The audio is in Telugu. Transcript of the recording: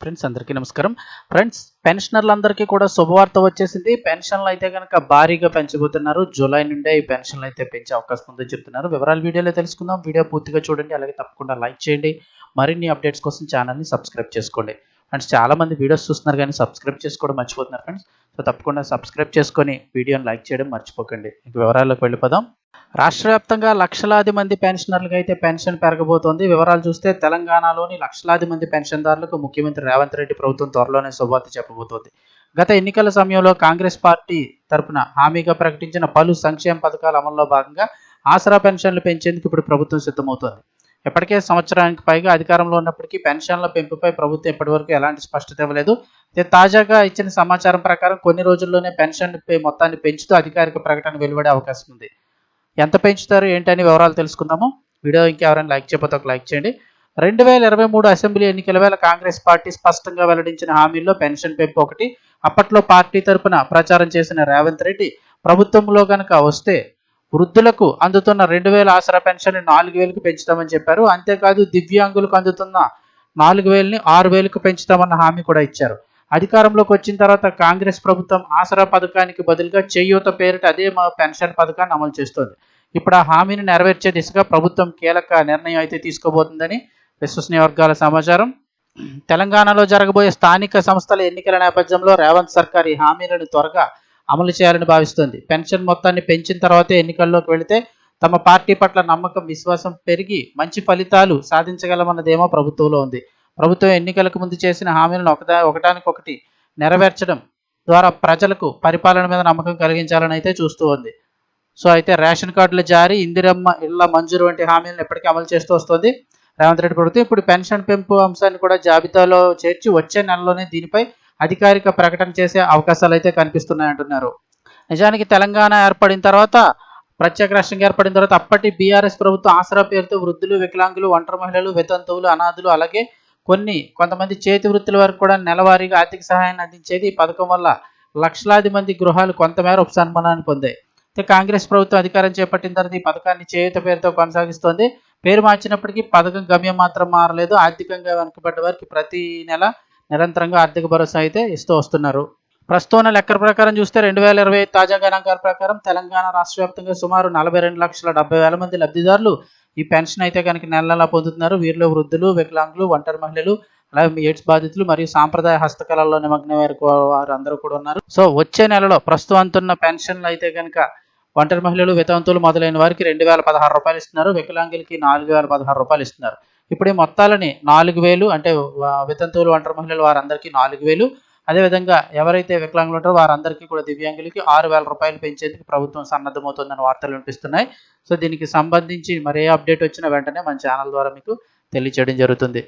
ఫ్రెండ్స్ అందరికీ నమస్కారం. ఫ్రెండ్స్ పెన్షనర్లందరికీ కూడా శుభవార్త వచ్చేసింది. పెన్షన్లు అయితే కనుక భారీగా పెంచబోతున్నారు. జూలై నుండే ఈ పెన్షన్లు అయితే పెంచే అవకాశం ఉందని చెప్తున్నారు. వివరాలు వీడియోలో తెలుసుకుందాం. వీడియో పూర్తిగా చూడండి. అలాగే తప్పకుండా లైక్ చేయండి. మరిన్ని అప్డేట్స్ కోసం ఛానల్ని సబ్స్క్రైబ్ చేసుకోండి. ఫ్రెండ్స్ చాలా మంది వీడియోస్ చూస్తున్నారు కానీ సబ్స్క్రైబ్ చేసుకోవడం మర్చిపోతున్నారు ఫ్రెండ్స్ సో తప్పకుండా సబ్స్క్రైబ్ చేసుకొని వీడియోని లైక్ చేయడం మర్చిపోకండి. ఇంక వివరాల్లోకి వెళ్ళిపోదాం. రాష్ట్ర వ్యాప్తంగా లక్షలాది మంది పెన్షనర్లకు అయితే పెన్షన్ పెరగబోతోంది. వివరాలు చూస్తే తెలంగాణలోని లక్షలాది మంది పెన్షన్దారులకు ముఖ్యమంత్రి రేవంత్ రెడ్డి ప్రభుత్వం త్వరలోనే శుభార్త చెప్పబోతోంది. గత ఎన్నికల సమయంలో కాంగ్రెస్ పార్టీ తరపున హామీగా ప్రకటించిన పలు సంక్షేమ పథకాల అమల్లో భాగంగా ఆసరా పెన్షన్లు పెంచేందుకు ఇప్పుడు ప్రభుత్వం సిద్ధమవుతోంది. ఇప్పటికే సంవత్సరానికి పైగా అధికారంలో ఉన్నప్పటికీ పెన్షన్ల పెంపుపై ప్రభుత్వం ఇప్పటివరకు ఎలాంటి స్పష్టత ఇవ్వలేదు. తాజాగా ఇచ్చిన సమాచారం ప్రకారం కొన్ని రోజుల్లోనే పెన్షన్ మొత్తాన్ని పెంచుతూ అధికారిక ప్రకటన వెలువడే అవకాశం ఉంది. ఎంత పెంచుతారు ఏంటని వివరాలు తెలుసుకుందాము. వీడియో ఇంకెవరైనా లైక్ చేయకపోతే ఒక లైక్ చేయండి. రెండు వేల ఇరవై మూడు అసెంబ్లీ ఎన్నికల వేళ కాంగ్రెస్ పార్టీ స్పష్టంగా వెల్లడించిన హామీల్లో పెన్షన్ పెంపు ఒకటి అప్పట్లో పార్టీ తరపున ప్రచారం చేసిన రేవంత్ రెడ్డి ప్రభుత్వంలో కనుక వస్తే వృద్ధులకు అందుతున్న రెండు వేల ఆసరా పెన్షన్ నాలుగు వేలకు పెంచుతామని చెప్పారు. అంతేకాదు దివ్యాంగులకు అందుతున్న నాలుగు వేలని ఆరు వేలకు పెంచుతామన్న హామీ కూడా ఇచ్చారు. అధికారంలోకి వచ్చిన తర్వాత కాంగ్రెస్ ప్రభుత్వం ఆసరా పథకానికి బదులుగా చేయూత పేరిట అదే మా పెన్షన్ పథకాన్ని అమలు చేస్తోంది. ఇప్పుడు ఆ హామీని నెరవేర్చే దిశగా ప్రభుత్వం కీలక నిర్ణయం అయితే తీసుకోబోతుందని విశ్వసనీయ వర్గాల సమాచారం. తెలంగాణలో జరగబోయే స్థానిక సంస్థల ఎన్నికల నేపథ్యంలో రేవంత్ సర్కార్ ఈ హామీలను త్వరగా అమలు చేయాలని భావిస్తుంది. పెన్షన్ మొత్తాన్ని పెంచిన తర్వాతే ఎన్నికల్లోకి వెళితే తమ పార్టీ పట్ల నమ్మకం విశ్వాసం పెరిగి మంచి ఫలితాలు సాధించగలమన్నదేమో ప్రభుత్వంలో ఉంది. ప్రభుత్వం ఎన్నికలకు ముందు చేసిన హామీలను ఒకదా ఒకటానికొకటి నెరవేర్చడం ద్వారా ప్రజలకు పరిపాలన మీద నమ్మకం కలిగించాలని అయితే చూస్తూ ఉంది. సో అయితే రేషన్ కార్డుల జారీ ఇందిరమ్మ ఇళ్ళ మంజూరు వంటి హామీలను ఎప్పటికీ అమలు చేస్తూ వస్తుంది. రేవంత్ రెడ్డి ప్రభుత్వం ఇప్పుడు పెన్షన్ పెంపు అంశాన్ని కూడా జాబితాలో చేర్చి వచ్చే నెలలోనే దీనిపై అధికారిక ప్రకటన చేసే అవకాశాలు అయితే కనిపిస్తున్నాయంటున్నారు నిజానికి తెలంగాణ ఏర్పడిన తర్వాత ప్రత్యేక రాష్ట్రంగా ఏర్పడిన తర్వాత అప్పటి బీఆర్ఎస్ ప్రభుత్వం ఆసరా పేరుతో వృద్ధులు వికలాంగులు ఒంటరి మహిళలు వితంతువులు అనాథులు అలాగే కొన్ని కొంతమంది చేతి వృత్తుల వరకు కూడా నెలవారీగా ఆర్థిక సహాయాన్ని అందించేది ఈ పథకం వల్ల లక్షలాది మంది గృహాలు కొంతమేర ఉపశమనాన్ని పొందాయి. కాంగ్రెస్ ప్రభుత్వం అధికారం చేపట్టిన తర్వాత ఈ పథకాన్ని చేయుత పేరుతో కొనసాగిస్తోంది. పేరు మార్చినప్పటికీ పథకం గమ్యం మాత్రం మారలేదు. ఆర్థికంగా వెనుకబడ్డ వారికి ప్రతి నెల నిరంతరంగా ఆర్థిక భరోసా అయితే ఇస్తూ వస్తున్నారు. ప్రస్తుతం ఉన్న లెక్కల ప్రకారం చూస్తే రెండు వేల ఇరవై తాజా గణాంకాల ప్రకారం తెలంగాణ రాష్ట్ర వ్యాప్తంగా సుమారు నలభై రెండు లక్షల డెబ్బై వేల మంది లబ్ధిదారులు ఈ పెన్షన్ అయితే కనుక నెల నెలా పొందుతున్నారు. వీరిలో వృద్ధులు వికలాంగులు ఒంటరి మహిళలు అలాగే ఎయిడ్స్ బాధితులు మరియు సాంప్రదాయ హస్తకళల్లో నిమగ్నమైన వారు అందరూ కూడా ఉన్నారు. సో వచ్చే నెలలో ప్రస్తుతం అంతున్న పెన్షన్లు అయితే కనుక ఒంటరి మహిళలు వితంతువులు మొదలైన వారికి రెండు వేల పదహారు రూపాయలు ఇస్తున్నారు. వికలాంగులకి నాలుగు వేల పదహారు రూపాయలు ఇస్తున్నారు. ఇప్పుడు ఈ మొత్తాలని నాలుగు వేలు అంటే వితంతువులు ఒంటరి మహిళలు వారందరికీ నాలుగు వేలు. అదేవిధంగా ఎవరైతే వికలాంగులు ఉంటారో వారందరికీ కూడా దివ్యాంగులకి ఆరు వేల రూపాయలు పెంచేందుకు ప్రభుత్వం సన్నద్ధమవుతుందని వార్తలు వినిపిస్తున్నాయి. సో దీనికి సంబంధించి మరే అప్డేట్ వచ్చినా వెంటనే మన ఛానల్ ద్వారా మీకు తెలియచేయడం జరుగుతుంది.